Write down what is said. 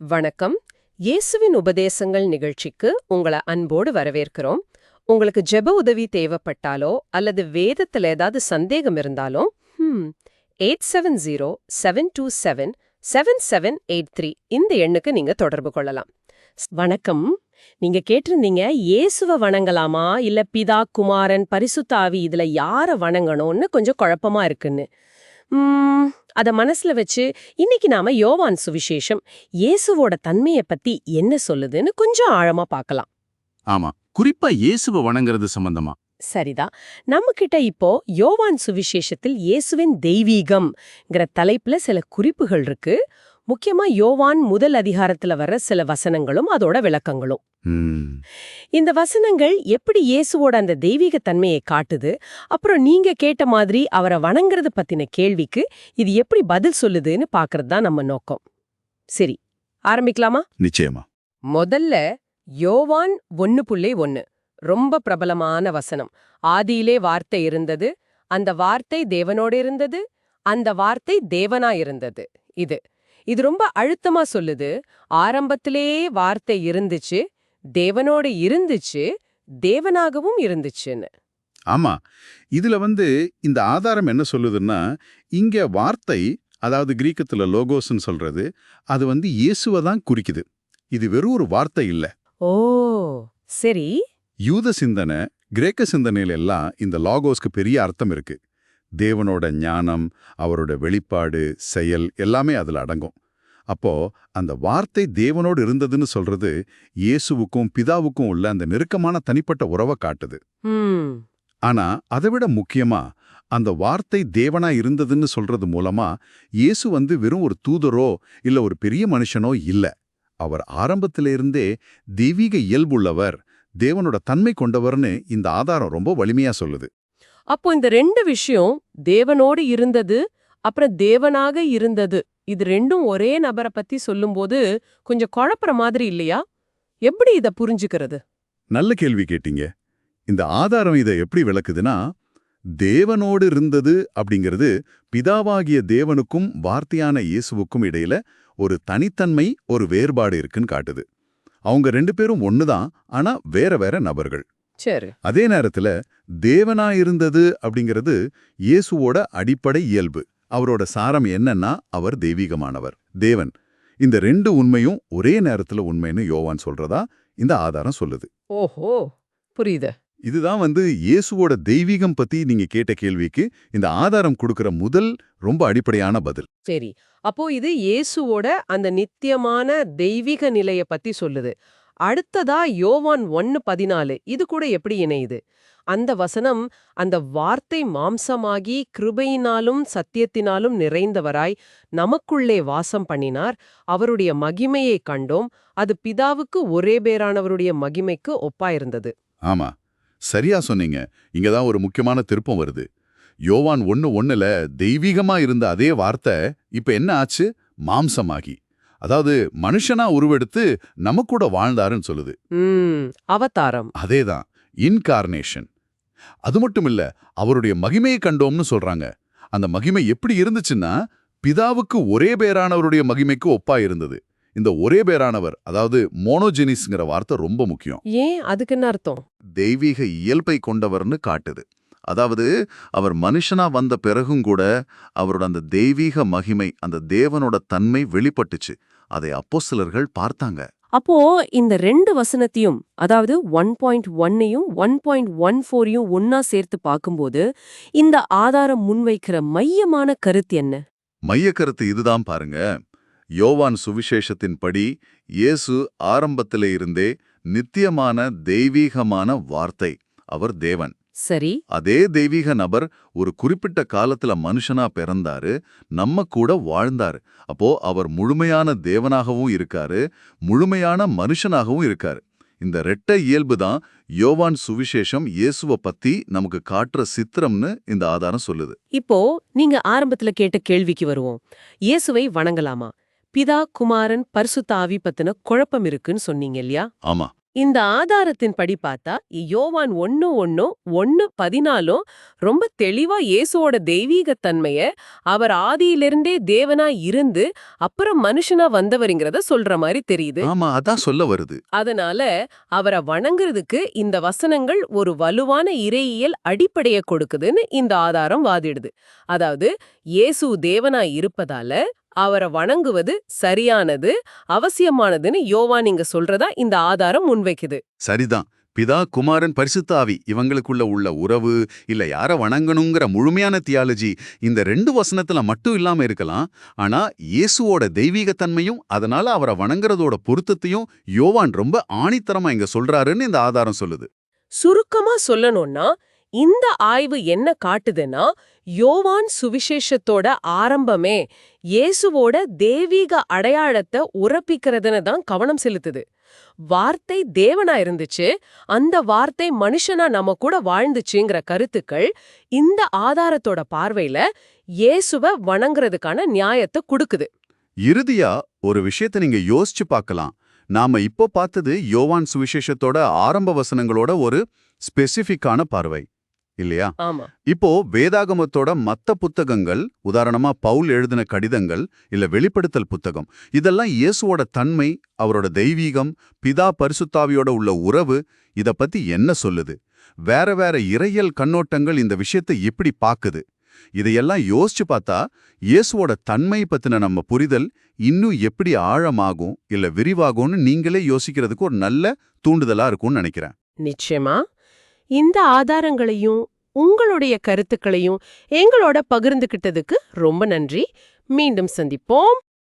வணக்கம். இயேசுவின் உபதேசங்கள் நிகழ்ச்சிக்கு உங்களை அன்போடு வரவேற்கிறோம். உங்களுக்கு ஜெப உதவி தேவைப்பட்டாலோ அல்லது வேதத்துல ஏதாவது சந்தேகம் இருந்தாலோ eight seven zero seven two seven seven seven eight three இந்த எண்ணுக்கு நீங்க தொடர்பு கொள்ளலாம். வணக்கம். நீங்க கேட்டிருந்தீங்க இயேசுவ வணங்கலாமா? இல்ல பிதா குமாரன் பரிசுத்தாவி இதுல யார வணங்கணும்னு கொஞ்சம் குழப்பமா இருக்குன்னு. அத மனசுல வச்சு இன்னைக்கு நாம யோவான் சுவிசேஷம் இயேசுவோட தன்மைய பத்தி என்ன சொல்லுதுன்னு கொஞ்சம் ஆழமா பார்க்கலாம். ஆமா. குறிப்பா இயேசுவ வணங்குறது சம்பந்தமா. சரிதான் நம்ம கிட்ட இப்போ யோவான் சுவிசேஷத்தில் இயேசுவின் தெய்வீகம்ங்கிற தலைப்புல சில குறிப்புகள் இருக்கு. முக்கியமா யோவான் முதல் அதிகாரத்துல வர்ற சில வசனங்களும் அதோட விளக்கங்களும். இந்த வசனங்கள் எப்படி இயேசுவோட அந்த தெய்வீக தன்மையை காட்டுது அப்புறம் நீங்க கேட்ட மாதிரி அவரை வணங்குறது பத்தின கேள்விக்கு இது எப்படி பதில் சொல்லுதுன்னு பார்க்கறது தான் நம்ம நோக்கம். சரி ஆரம்பிக்கலாமா? நிச்சயமா. முதல்ல யோவான் ஒன்னு புள்ளி ஒன்னு. ரொம்ப பிரபலமான வசனம். ஆதியிலே வார்த்தை இருந்தது அந்த வார்த்தை தேவனோட இருந்தது அந்த வார்த்தை தேவனா இருந்தது. இது. இது ரொம்ப அழுத்தமா சொல்லுது. ஆரம்பத்திலே வார்த்தை இருந்துச்சு தேவனோட இருந்துச்சு தேவனாகவும் இருந்துச்சுன்னு. ஆமா. இதுல வந்து இந்த ஆதாரம் என்ன சொல்லுதுன்னா இங்க வார்த்தை அதாவது கிரீக்கத்துல லோகோஸ்னு சொல்றது அது வந்து இயேசுவை தான் குறிக்குது. இது வெறும் ஒரு வார்த்தை இல்ல. ஓ சரி. யூத சிந்தனை கிரேக்க சிந்தனையில எல்லாம் இந்த லாகோஸ்க்கு பெரிய அர்த்தம் இருக்கு. தேவனோட ஞானம் அவரோட வெளிப்பாடு செயல் எல்லாமே அதுல அடங்கும். அப்போ அந்த வார்த்தை தேவனோடு இருந்ததுன்னு சொல்றது இயேசுவுக்கும் பிதாவுக்கும் உள்ள அந்த நெருக்கமான தனிப்பட்ட உறவை காட்டுது. ஆனா அதை விட முக்கியமா அந்த வார்த்தை தேவனா இருந்ததுன்னு சொல்றது மூலமா இயேசு வந்து வெறும் ஒரு தூதரோ இல்ல ஒரு பெரிய மனுஷனோ இல்ல. அவர் ஆரம்பத்திலிருந்தே தெய்வீக இயல்புள்ளவர் தேவனோட தன்மை கொண்டவர்னு இந்த ஆதாரம் ரொம்ப வலிமையா சொல்லுது. அப்போ இந்த ரெண்டு விஷயம் தேவனோடு இருந்தது அப்புறம் தேவனாக இருந்தது. இது ரெண்டும் ஒரே நபரை பத்தி சொல்லும்போது கொஞ்சம் குழப்புற மாதிரி இல்லையா? எப்படி இத புரிஞ்சுக்கிறது? நல்ல கேள்வி கேட்டீங்க. இந்த ஆதாரம் இதை எப்படி விளக்குதுன்னா தேவனோடு இருந்தது அப்படிங்கிறது பிதாவாகிய தேவனுக்கும் வார்த்தையான இயேசுவுக்கும் இடையில ஒரு தனித்தன்மை ஒரு வேறுபாடு இருக்குன்னு காட்டுது. அவங்க ரெண்டு பேரும் ஒண்ணுதான் ஆனா வேற வேற நபர்கள். சரி. அதே நேரத்துல தேவனா இருந்தது அப்படிங்கிறது இயேசுவோட அடிப்படை இயல்பு. அவரோட சாரம் என்னன்னா அவர் தெய்வீகமானவர் தேவன். இந்த ரெண்டு உண்மையும் ஒரே நேரத்துல உண்மைன்னு யோவான் சொல்றதா இந்த ஆதாரம் சொல்லுது. ஓஹோ புரியுது. இதுதான் வந்து இயேசுவோட தெய்வீகம் பத்தி நீங்க கேட்ட கேள்விக்கு இந்த ஆதாரம் கொடுக்கிற முதல் ரொம்ப அடிப்படையான பதில். சரி அப்போ இது இயேசுவோட அந்த நித்தியமான தெய்வீக நிலைய பத்தி சொல்லுது. அடுத்ததா யோவான் ஒன்னு பதினாலு. இது கூட எப்படி இணையுது? அந்த வசனம் அந்த வார்த்தை மாம்சமாகி கிருபையினாலும் சத்தியத்தினாலும் நிறைந்தவராய் நமக்குள்ளே வாசம் பண்ணினார். அவருடைய மகிமையை கண்டோம். அது பிதாவுக்கு ஒரே பேரானவருடைய மகிமைக்கு ஒப்பாயிருந்தது. ஆமா. சரியா சொன்னீங்க. இங்கதான் ஒரு முக்கியமான திருப்பம் வருது. யோவான் ஒன்னு ஒன்னுல தெய்வீகமா இருந்த அதே வார்த்தை இப்ப என்ன ஆச்சு? மாம்சமாகி. அதாவது மனுஷனா உருவெடுத்து நம்ம கூட வாழ்ந்தாருன்னு சொல்லுது. அவதாரம். அதேதான் இன்கார்னேஷன் அது மட்டும் இல்ல அவருடைய மகிமையை கண்டோம்னு சொல்றாங்க. அந்த மகிமை எப்படி இருந்துச்சுன்னா பிதாவுக்கு ஒரே பேரானவருடைய மகிமைக்கு ஒப்பா இருந்தது. இந்த ஒரே பேரானவர் அதாவது மோனோஜெனிஸ்ங்கிற வார்த்தை ரொம்ப முக்கியம். ஏன்? அதுக்கு என்ன அர்த்தம்? தெய்வீக இயல்பை கொண்டவர்னு காட்டுது. அதாவது அவர் மனுஷனா வந்த பிறகும் கூட அவரோட அந்த தெய்வீக மகிமை அந்த தேவனோட தன்மை வெளிப்பட்டுச்சு. அதை அப்போஸ்தலர்கள் பார்த்தாங்க. அப்போ இந்த ரெண்டு வசனத்தையும் அதாவது ஒன் பாயிண்ட் ஒன்னையும் ஒன் பாயிண்ட் ஒன் ஃபோரையும் ஒன்னா சேர்த்து பார்க்கும்போது இந்த ஆதாரம் முன்வைக்கிற மையமான கருத்து என்ன? மைய கருத்து இதுதான் பாருங்க. யோவான் சுவிசேஷத்தின்படி இயேசு ஆரம்பத்திலே இருந்தே நித்தியமான தெய்வீகமான வார்த்தை. அவர் தேவன். சரி. அதே தெய்வீக நபர் ஒரு குறிப்பிட்ட காலத்துல மனுஷனா பிறந்தாரு நம்ம கூட வாழ்ந்தாரு. அப்போ அவர் முழுமையான தேவனாகவும் இருக்காரு முழுமையான மனுஷனாகவும் இருக்காரு. இந்த ரெட்டை இயல்பு தான் யோவான் சுவிசேஷம் இயேசுவ பத்தி நமக்கு காட்டுற சித்திரம்னு இந்த ஆதாரம் சொல்லுது. இப்போ நீங்க ஆரம்பத்துல கேட்ட கேள்விக்கு வருவோம். இயேசுவை வணங்கலாமா? பிதா குமாரன் பரிசுத்த ஆவி பத்தின குழப்பம் இருக்குன்னு சொன்னீங்க இல்லையா? ஆமா. இந்த ஆதாரத்தின்படி பார்த்தா யோவான் ஒன்னு ஒன்னு ஒன்னு பதினாலும் ரொம்ப தெளிவா இயேசுவோட தெய்வீகத் தன்மைய அவர் ஆதியிலிருந்தே தேவனா இருந்து அப்புறம் மனுஷனா வந்தவருங்கிறத சொல்ற மாதிரி தெரியுது. ஆமா அதான் சொல்ல வருது. அதனால அவரை வணங்குறதுக்கு இந்த வசனங்கள் ஒரு வலுவான இறையியல் அடிப்படைய கொடுக்குதுன்னு இந்த ஆதாரம் வாதிடுது. அதாவது இயேசு தேவனா இருப்பதால அவரை வணங்குவது சரியானது அவசியமானதுன்னு யோவான் இங்க சொல்றதா இந்த ஆதாரம் முன்வைக்குது. சரிதான். பிதா குமாரன் பரிசுத்த ஆவி இவங்களுக்குள்ள உள்ள உறவு இல்ல யார வணங்கணுங்கிற முழுமையான தியாலஜி இந்த ரெண்டு வசனத்துல மட்டும் இல்லாம இருக்கலாம். ஆனா இயேசுவோட தெய்வீகத்தன்மையும் அதனால அவரை வணங்குறதோட பொருத்தத்தையும் யோவான் ரொம்ப ஆணித்தரமா இங்க சொல்றாருன்னு இந்த ஆதாரம் சொல்லுது. சுருக்கமா சொல்லணும்னா இந்த ஆய்வு என்ன காட்டுதுன்னா யோவான் சுவிசேஷத்தோட ஆரம்பமே இயேசுவோட தெய்வீக அடையாளத்தை உறப்பிக்கிறதுன்னு தான் கவனம் செலுத்துது. வார்த்தை தேவனா இருந்துச்சு அந்த வார்த்தை மனுஷனா நம்ம கூட வாழ்ந்துச்சுங்கிற கருத்துக்கள் இந்த ஆதாரத்தோட பார்வையில இயேசுவ வணங்குறதுக்கான நியாயத்தை கொடுக்குது. இறுதியா ஒரு விஷயத்தை நீங்க யோசிச்சு பார்க்கலாம். நாம இப்போ பார்த்தது யோவான் சுவிசேஷத்தோட ஆரம்ப வசனங்களோட ஒரு ஸ்பெசிஃபிக்கான பார்வை. இல்லையா? இப்போ வேதாகமத்தோட மத்த புத்தகங்கள் உதாரணமா பவுல் எழுதின கடிதங்கள் இல்ல வெளிப்படுத்தல் புத்தகம் இதெல்லாம் இயேசுவோட தன்மை அவரோட தெய்வீகம் பிதா பரிசுத்தாவியோட உள்ள உறவு இத பத்தி என்ன சொல்லுது? வேற வேற இறையல் கண்ணோட்டங்கள் இந்த விஷயத்தை எப்படி பாக்குது. இதையெல்லாம் யோசிச்சு பார்த்தா இயேசுவோட தன்மை பத்தின நம்ம புரிதல் இன்னும் எப்படி ஆழமாகும் இல்ல விரிவாகும்னு நீங்களே யோசிக்கிறதுக்கு ஒரு நல்ல தூண்டுதலா இருக்கும்னு நினைக்கிறேன். நிச்சயமா. இந்த ஆதாரங்களையும் உங்களுடைய கருத்துக்களையும் எங்களோட பகிர்ந்துகிட்டதுக்கு ரொம்ப நன்றி. மீண்டும் சந்திப்போம்.